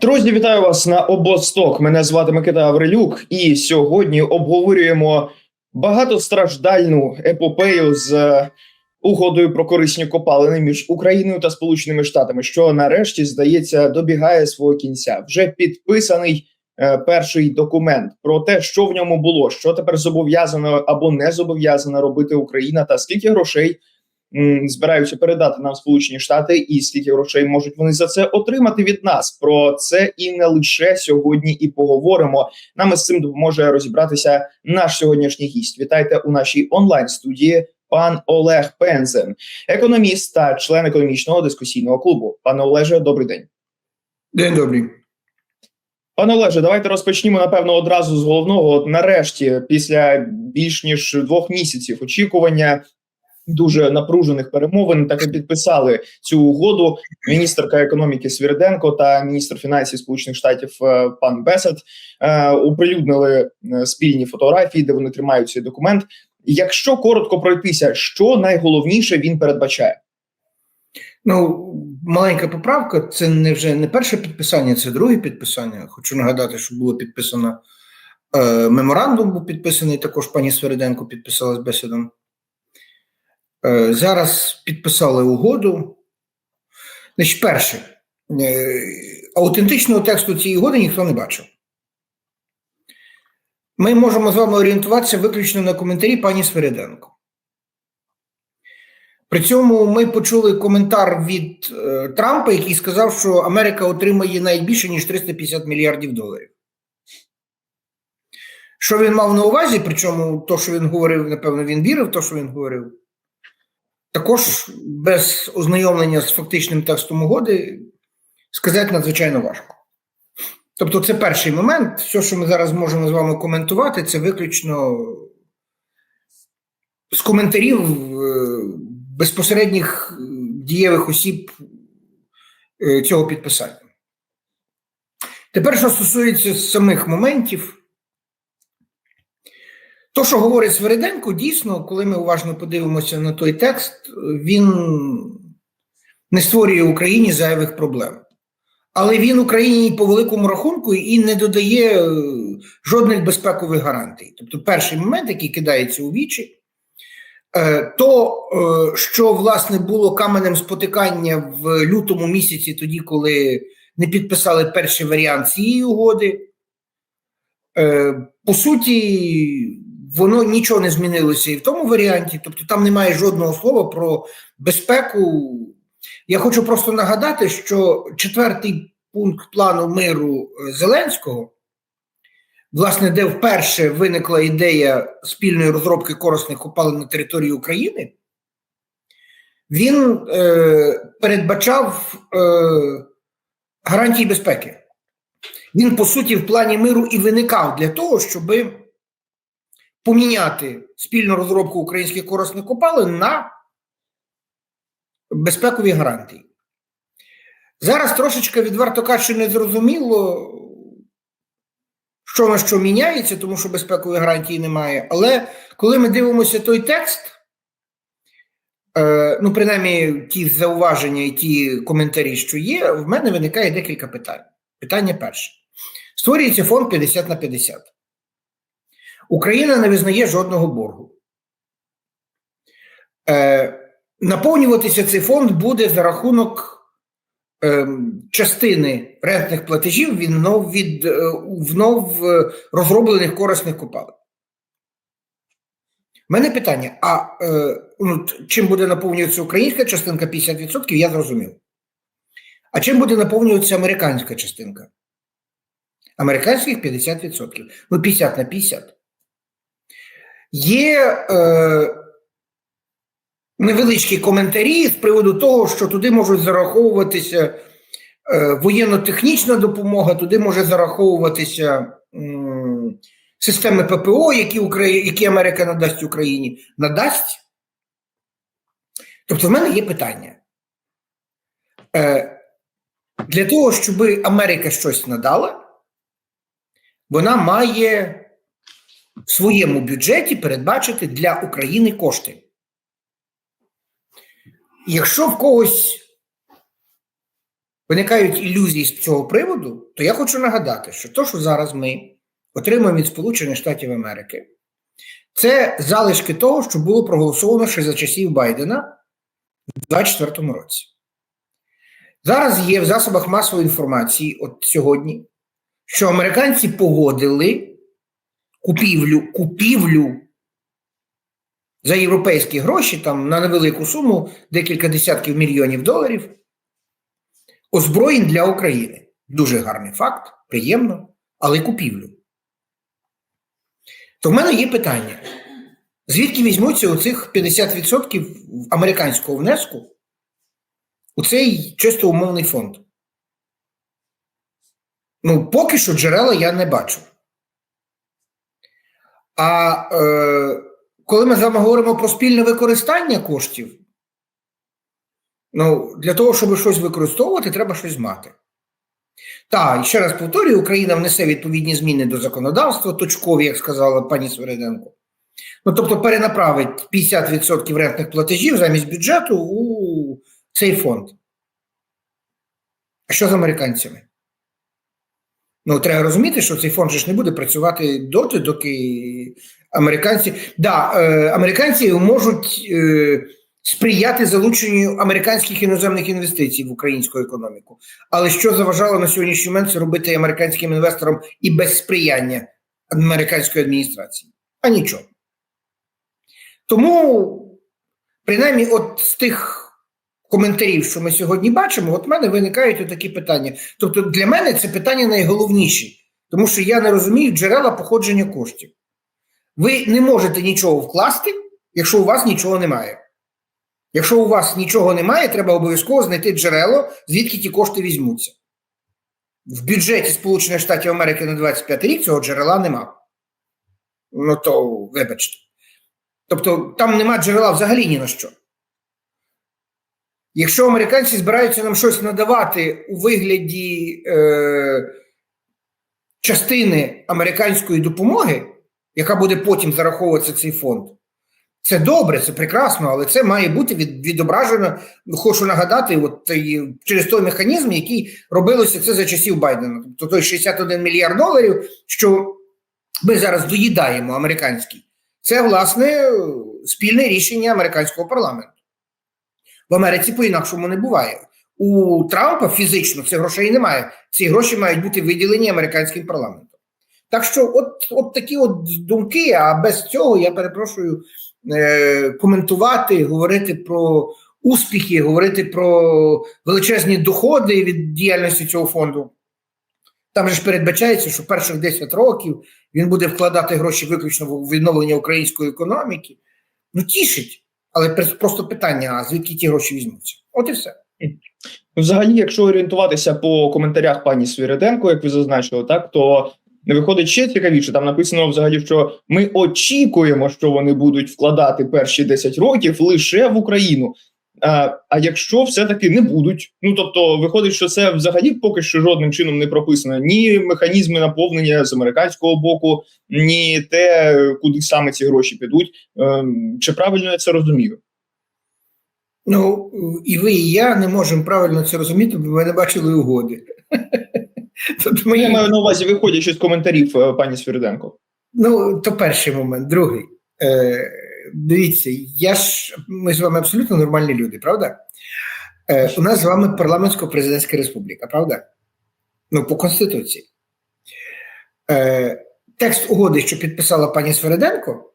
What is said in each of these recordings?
Друзі, вітаю вас на обосток. Мене звати Микита Аврилюк, і сьогодні обговорюємо багатостраждальну епопею з е, угодою про корисні копалини між Україною та Сполученими Штатами, що нарешті здається добігає свого кінця. Вже підписаний е, перший документ про те, що в ньому було, що тепер зобов'язано або не зобов'язана робити Україна, та скільки грошей збираються передати нам Сполучені Штати, і скільки грошей можуть вони за це отримати від нас. Про це і не лише сьогодні і поговоримо. Нам із цим допоможе розібратися наш сьогоднішній гість. Вітайте у нашій онлайн студії. Пан Олег Пензен, економіст та член економічного дискусійного клубу. Пане Олеже, добрий день. День добрий. Пане Олеже, давайте розпочнімо напевно одразу з головного. От нарешті, після більш ніж двох місяців очікування дуже напружених перемовин, так і підписали цю угоду. Міністерка економіки Свірденко та міністр фінансів Сполучених Штатів е, пан Бесет е, оприлюднили е, спільні фотографії, де вони тримають цей документ. Якщо коротко пройтися, що найголовніше він передбачає? Ну, маленька поправка. Це не вже не перше підписання, це друге підписання. Хочу нагадати, що було підписано меморандум, був підписаний також пані Свериденко підписала з бесідом. Е, зараз підписали угоду. Значить, перше, е, аутентичного тексту цієї угоди ніхто не бачив. Ми можемо з вами орієнтуватися виключно на коментарі пані Свериденко. При цьому ми почули коментар від е, Трампа, який сказав, що Америка отримає навіть більше, ніж 350 мільярдів доларів. Що він мав на увазі, причому то, що він говорив, напевно, він вірив в те, що він говорив. Також без ознайомлення з фактичним текстом угоди сказати надзвичайно важко. Тобто, це перший момент. Все, що ми зараз можемо з вами коментувати, це виключно з коментарів е, безпосередніх дієвих осіб е, цього підписання. Тепер, що стосується самих моментів, то, що говорить Свериденко, дійсно, коли ми уважно подивимося на той текст, він не створює Україні зайвих проблем. Але він Україні по великому рахунку і не додає е, жодних безпекових гарантій. Тобто, перший момент, який кидається у вічі, е, то, е, що власне було каменем спотикання в лютому місяці, тоді, коли не підписали перший варіант цієї угоди, по суті, воно нічого не змінилося і в тому варіанті, тобто там немає жодного слова про безпеку. Я хочу просто нагадати, що четвертий пункт плану миру Зеленського, власне, де вперше виникла ідея спільної розробки корисних копалин на території України, він е, передбачав е, гарантії безпеки. Він, по суті, в плані миру і виникав для того, щоби поміняти спільну розробку українських корисних копалин на безпекові гарантії. Зараз трошечки відверто кажучи, не зрозуміло, що на що міняється, тому що безпекової гарантії немає. Але коли ми дивимося той текст, е, ну, принаймні, ті зауваження і ті коментарі, що є, в мене виникає декілька питань. Питання перше: створюється фонд 50 на 50. Україна не визнає жодного боргу. Е, Наповнюватися цей фонд буде за рахунок е, частини рентних платежів від вновь, від е, вновь розроблених корисних копалин. У мене питання: а е, ну, чим буде наповнюватися українська частинка 50%, я зрозумів. А чим буде наповнюватися американська частинка? Американських 50%. Ну, 50 на 50. Є е, невеличкі коментарі з приводу того, що туди можуть зараховуватися е, воєнно-технічна допомога, туди може зараховуватися м, системи ППО, які, Украї... які Америка надасть Україні, надасть. Тобто, в мене є питання. Е, Для того, щоб Америка щось надала, вона має в своєму бюджеті передбачити для України кошти. Якщо в когось виникають ілюзії з цього приводу, то я хочу нагадати, що то, що зараз ми отримуємо від Сполучених Штатів Америки, це залишки того, що було проголосовано ще за часів Байдена у 2024 році. Зараз є в засобах масової інформації, от сьогодні, що американці погодили купівлю, купівлю за європейські гроші, там на невелику суму, декілька десятків мільйонів доларів, озброєнь для України. Дуже гарний факт, приємно, але купівлю. То в мене є питання: звідки візьмуться оцих 50% американського внеску у цей чисто умовний фонд? Ну, поки що джерела я не бачу. А е, коли ми з вами говоримо про спільне використання коштів, ну, для того, щоб щось використовувати, треба щось мати. Так, і ще раз повторюю, Україна внесе відповідні зміни до законодавства, точкові, як сказала пані Свериденко. Ну, тобто перенаправить 50% рентних платежів замість бюджету у цей фонд. А що з американцями? Ну, треба розуміти, що цей фонд ж не буде працювати доти, доки американці. Да, е, американці можуть е, сприяти залученню американських іноземних інвестицій в українську економіку. Але що заважало на сьогоднішній момент це робити американським інвесторам і без сприяння американської адміністрації? А нічого. Тому, принаймні, от з тих коментарів, що ми сьогодні бачимо, от в мене виникають такі питання. Тобто, для мене це питання найголовніші, тому що я не розумію джерела походження коштів. Ви не можете нічого вкласти, якщо у вас нічого немає. Якщо у вас нічого немає, треба обов'язково знайти джерело, звідки ті кошти візьмуться. В бюджеті Сполучених Штатів Америки на 25 рік цього джерела нема. Ну то вибачте. Тобто там нема джерела взагалі ні на що. Якщо американці збираються нам щось надавати у вигляді е, частини американської допомоги, яка буде потім зараховуватися цей фонд, це добре, це прекрасно, але це має бути від, відображено. Хочу нагадати, от через той механізм, який робилося це за часів Байдена. Тобто той 61 мільярд доларів, що ми зараз доїдаємо американський, це власне спільне рішення американського парламенту. В Америці по-інакшому не буває. У Трампа фізично цих грошей немає. Ці гроші мають бути виділені американським парламентом. Так що, от от такі от думки, а без цього я перепрошую е, коментувати, говорити про успіхи, говорити про величезні доходи від діяльності цього фонду. Там же ж передбачається, що перших 10 років він буде вкладати гроші виключно в відновлення української економіки. Ну, тішить. Але просто питання: звідки ті гроші візьмуться? От і все. Взагалі, якщо орієнтуватися по коментарях пані Свіриденко, як ви зазначили, так то не виходить ще цікавіше. Там написано взагалі, що ми очікуємо, що вони будуть вкладати перші 10 років лише в Україну. А а якщо все-таки не будуть, ну тобто виходить, що це взагалі поки що жодним чином не прописано ні механізми наповнення з американського боку, ні те, куди саме ці гроші підуть. Ем, чи правильно я це розумію? Ну і ви, і я не можемо правильно це розуміти, бо ми не бачили угоди. Тобто ми... Я маю на увазі, виходячи з коментарів пані Свіриденко. Ну, то перший момент, другий. Е, Дивіться, я ж ми з вами абсолютно нормальні люди, правда? Е, У нас з вами парламентсько-президентська республіка, правда? Ну, по Конституції. Е, Текст угоди, що підписала пані Свериденко,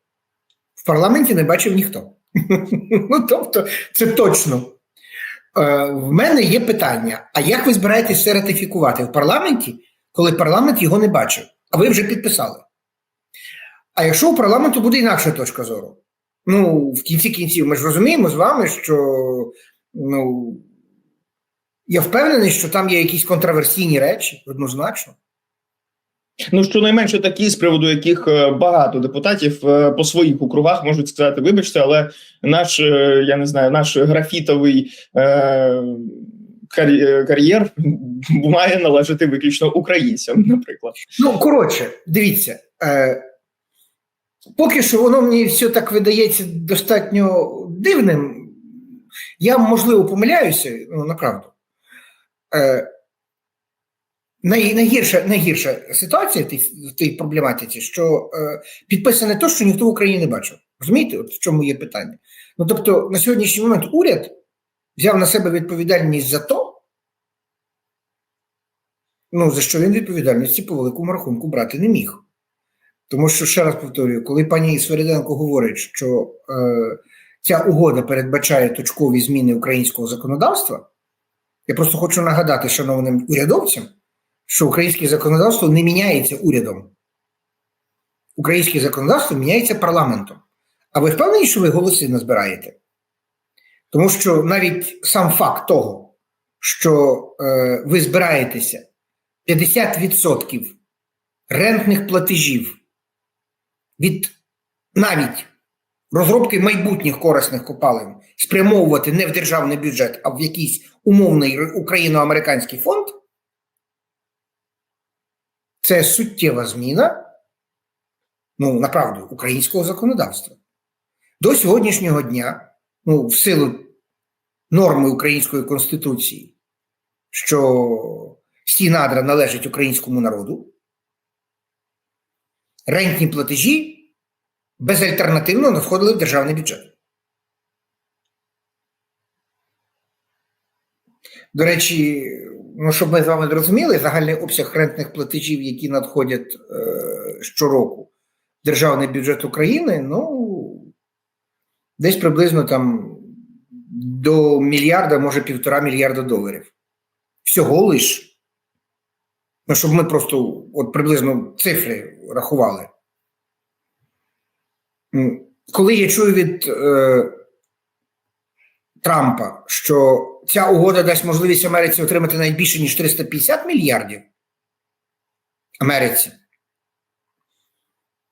в парламенті не бачив ніхто. Ну, тобто, це точно. Е, В мене є питання: а як ви збираєтесь це ратифікувати в парламенті, коли парламент його не бачив, а ви вже підписали? А якщо у парламенту буде інакша точка зору? Ну, в кінці кінців, ми ж розуміємо з вами, що ну, я впевнений, що там є якісь контроверсійні речі, однозначно. Ну, щонайменше такі, з приводу яких багато депутатів по своїх округах можуть сказати, вибачте, але наш, я не знаю, наш графітовий е, кар'єр має належати виключно українцям, наприклад. Ну, коротше, дивіться. Е, Поки що воно мені все так видається достатньо дивним. Я, можливо, помиляюся, ну, направду. Е, най, найгірша, найгірша ситуація в тій, проблематиці, що е, підписане те, що ніхто в Україні не бачив. Розумієте, от в чому є питання? Ну тобто, на сьогоднішній момент уряд взяв на себе відповідальність за то, ну за що він відповідальності по великому рахунку брати не міг. Тому що, ще раз повторюю, коли пані Свериденко говорить, що е, ця угода передбачає точкові зміни українського законодавства, я просто хочу нагадати шановним урядовцям, що українське законодавство не міняється урядом. Українське законодавство міняється парламентом. А ви впевнені, що ви голоси назбираєте? Тому що навіть сам факт того, що е, ви збираєтеся 50% рентних платежів від навіть розробки майбутніх корисних копалин спрямовувати не в державний бюджет, а в якийсь умовний україно-американський фонд, це суттєва зміна, ну, направду, українського законодавства. До сьогоднішнього дня, ну, в силу норми Української Конституції, що всі надра належать українському народу, рентні платежі безальтернативно надходили в державний бюджет. До речі, ну, щоб ми з вами зрозуміли, загальний обсяг рентних платежів, які надходять е, щороку в державний бюджет України, ну, десь приблизно там до мільярда, може півтора мільярда доларів. Всього лиш. Ну, щоб ми просто от приблизно цифри рахували. Коли я чую від е, Трампа, що ця угода дасть можливість Америці отримати навіть більше, ніж 350 мільярдів Америці.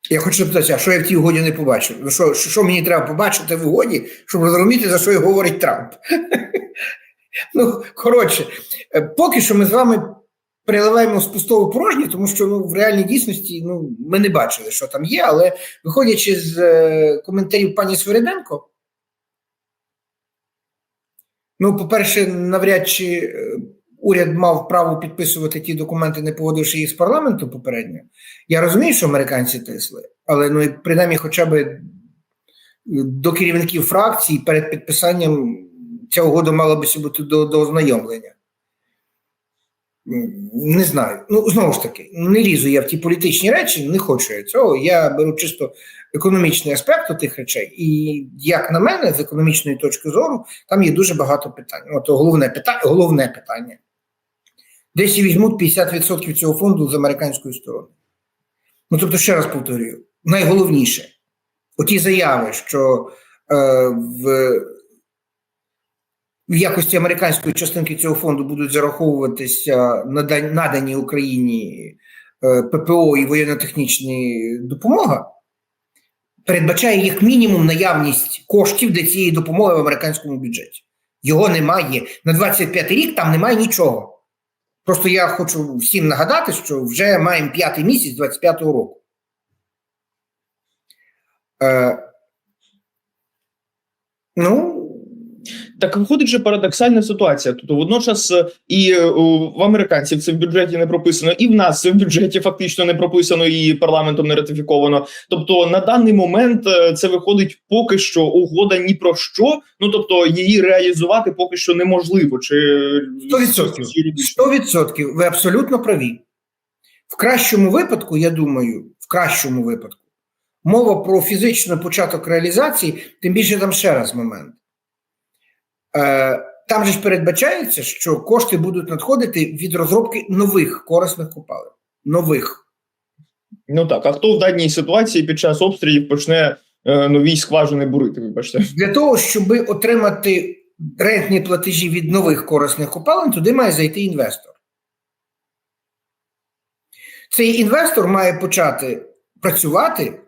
Я хочу запитати, а що я в тій угоді не побачив? Ну, що, що, мені треба побачити в угоді, щоб зрозуміти, за що говорить Трамп? ну, коротше, е, поки що ми з вами переливаємо з пустого в порожнє, тому що ну, в реальній дійсності ну, ми не бачили, що там є, але виходячи з е, коментарів пані Свериденко, ну, по-перше, навряд чи е, уряд мав право підписувати ті документи, не погодивши їх з парламенту попередньо. Я розумію, що американці тисли, але ну, принаймні хоча б до керівників фракцій перед підписанням ця угода мала би бути до, до ознайомлення. М, Не знаю. Ну, знову ж таки, не лізу я в ті політичні речі, не хочу я цього. Я беру чисто економічний аспект тих речей. І, як на мене, з економічної точки зору, там є дуже багато питань. От головне питання, головне питання. Десь і візьмуть 50% цього фонду з американської сторони. Ну, тобто, ще раз повторюю, найголовніше, оті заяви, що е, в в якості американської частинки цього фонду будуть зараховуватися надані Україні е, ППО і воєнно-технічні допомога, передбачає як мінімум наявність коштів для цієї допомоги в американському бюджеті. Його немає. На 25 рік там немає нічого. Просто я хочу всім нагадати, що вже маємо п'ятий місяць 25-го року. Е, ну, Так виходить же парадоксальна ситуація. Тобто, водночас е, і е, в американців це в бюджеті не прописано, і в нас це в бюджеті фактично не прописано і парламентом не ратифіковано. Тобто, на даний момент е, це виходить поки що угода ні про що. Ну тобто, її реалізувати поки що неможливо. Чи 100%. 100% ви абсолютно праві. В кращому випадку, я думаю, в кращому випадку, мова про фізичний початок реалізації, тим більше там ще раз момент. Е, там же ж передбачається, що кошти будуть надходити від розробки нових корисних копалин. Нових. Ну так, а хто в даній ситуації під час обстрілів почне е, нові скважини бурити? Вибачте. Для того, щоб отримати рентні платежі від нових корисних копалин, туди має зайти інвестор. Цей інвестор має почати працювати,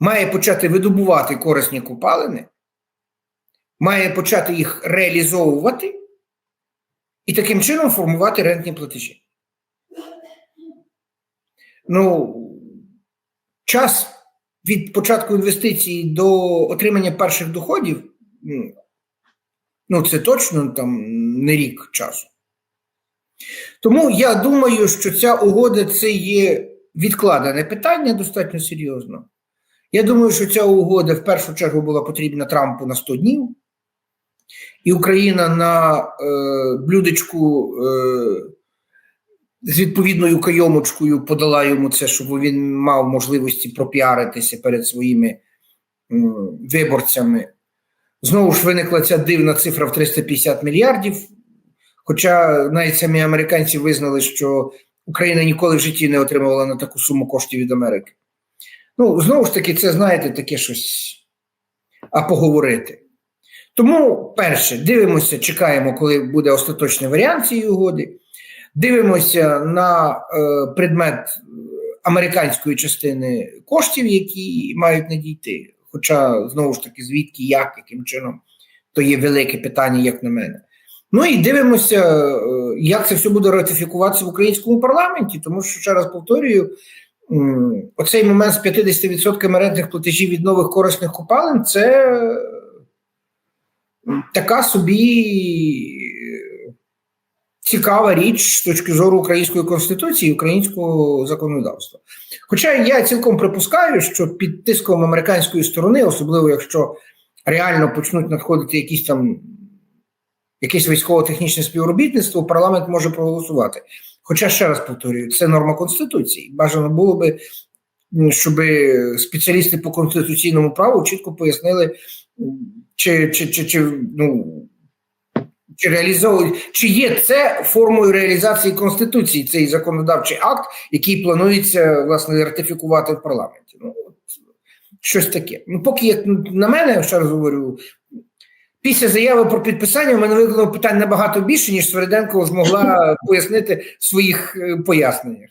має почати видобувати корисні копалини, має почати їх реалізовувати і таким чином формувати рентні платежі. Ну, час від початку інвестицій до отримання перших доходів, ну, це точно там не рік часу. Тому я думаю, що ця угода це є відкладене питання достатньо серйозно. Я думаю, що ця угода в першу чергу була потрібна Трампу на 100 днів, і Україна на е, блюдечку е, з відповідною кайомочкою подала йому це, щоб він мав можливості пропіаритися перед своїми м, виборцями. Знову ж виникла ця дивна цифра в 350 мільярдів. Хоча навіть самі американці визнали, що Україна ніколи в житті не отримувала на таку суму коштів від Америки. Ну, знову ж таки, це знаєте, таке щось, а поговорити. Тому, перше, дивимося, чекаємо, коли буде остаточний варіант цієї угоди. Дивимося на е, предмет американської частини коштів, які мають надійти. Хоча, знову ж таки, звідки, як, яким чином, то є велике питання, як на мене. Ну і дивимося, е, як це все буде ратифікуватися в українському парламенті, тому що, ще раз повторюю, оцей момент з 50% рентних платежів від нових корисних копалин це така собі е, цікава річ з точки зору української конституції, українського законодавства. Хоча я цілком припускаю, що під тиском американської сторони, особливо якщо реально почнуть надходити якісь там якесь військово-технічне співробітництво, парламент може проголосувати. Хоча, ще раз повторюю, це норма Конституції. Бажано було би, щоб спеціалісти по конституційному праву чітко пояснили, чи, чи, чи, чи, ну, чи реалізовують, чи є це формою реалізації Конституції, цей законодавчий акт, який планується власне ратифікувати в парламенті. Ну, от, щось таке. Ну, поки як на мене, ще раз говорю, Після заяви про підписання в мене викликало питань набагато більше, ніж Свериденко змогла пояснити в своїх е, поясненнях.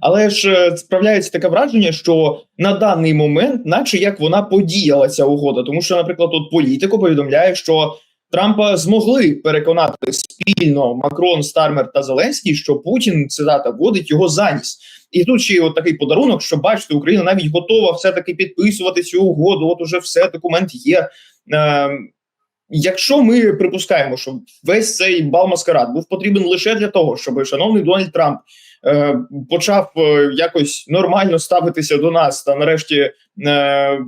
Але ж е, справляється таке враження, що на даний момент, наче як вона подіяла ця угода, тому що, наприклад, тут політико повідомляє, що Трампа змогли переконати спільно Макрон, Стармер та Зеленський, що Путін цитата вводить його заніс. І тут ще й от такий подарунок, що бачите, Україна навіть готова все таки підписувати цю угоду. От уже все документ є. Е, Якщо ми припускаємо, що весь цей бал маскарад був потрібен лише для того, щоб шановний Дональд Трамп почав е, якось нормально ставитися до нас та нарешті е,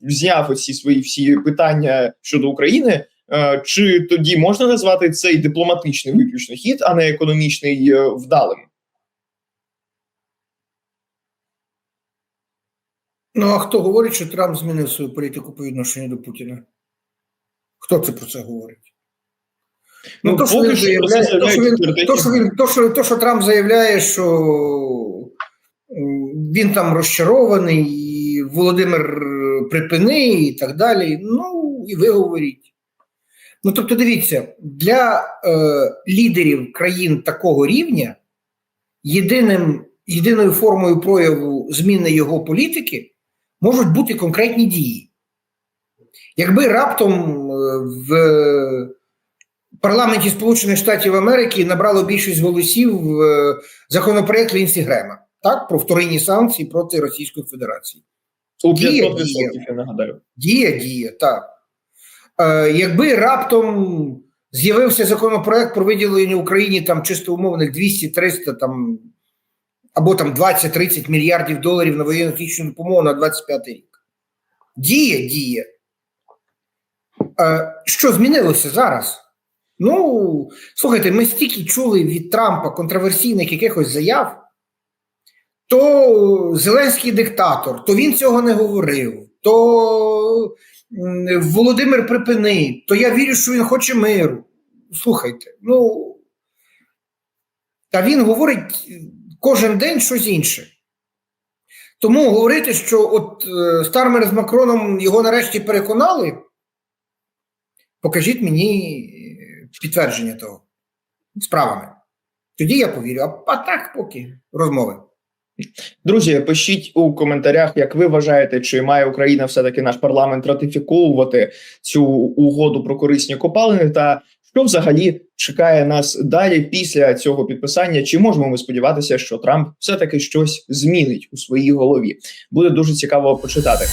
зняв оці свої всі питання щодо України. Е, чи тоді можна назвати цей дипломатичний виключно хід, а не економічний е, вдалим? Ну а хто говорить, що Трамп змінив свою політику по відношенню до Путіна? Хто це про це говорить? Ну, то, що він заявляє, то, що він, то, що він, то, що, то, що Трамп заявляє, що він там розчарований, і Володимир припини і так далі. Ну, і ви говоріть. Ну, тобто, дивіться, для е, лідерів країн такого рівня єдиним, єдиною формою прояву зміни його політики можуть бути конкретні дії. Якби раптом в парламенті Сполучених Штатів Америки набрало більшість голосів законопроект Лінсі Грема, так, про вторинні санкції проти Російської Федерації. У 500% я нагадаю. Дія, дія, так. Е, якби раптом з'явився законопроект про виділення Україні там чисто умовних 200-300 там або там 20-30 мільярдів доларів на воєнну технічну допомогу на 25 рік. Діє, діє. Е, що змінилося зараз? Ну, слухайте, ми стільки чули від Трампа контроверсійних якихось заяв, то Зеленський диктатор, то він цього не говорив, то Володимир припини, то я вірю, що він хоче миру. Слухайте, ну та він говорить кожен день щось інше. Тому говорити, що от е, Стармер з Макроном його нарешті переконали. Покажіть мені підтвердження того справами. Тоді я повірю, а, так поки розмови. Друзі, пишіть у коментарях, як ви вважаєте, чи має Україна все-таки наш парламент ратифіковувати цю угоду про корисні копалини, та що взагалі чекає нас далі після цього підписання? Чи можемо ми сподіватися, що Трамп все таки щось змінить у своїй голові? Буде дуже цікаво почитати.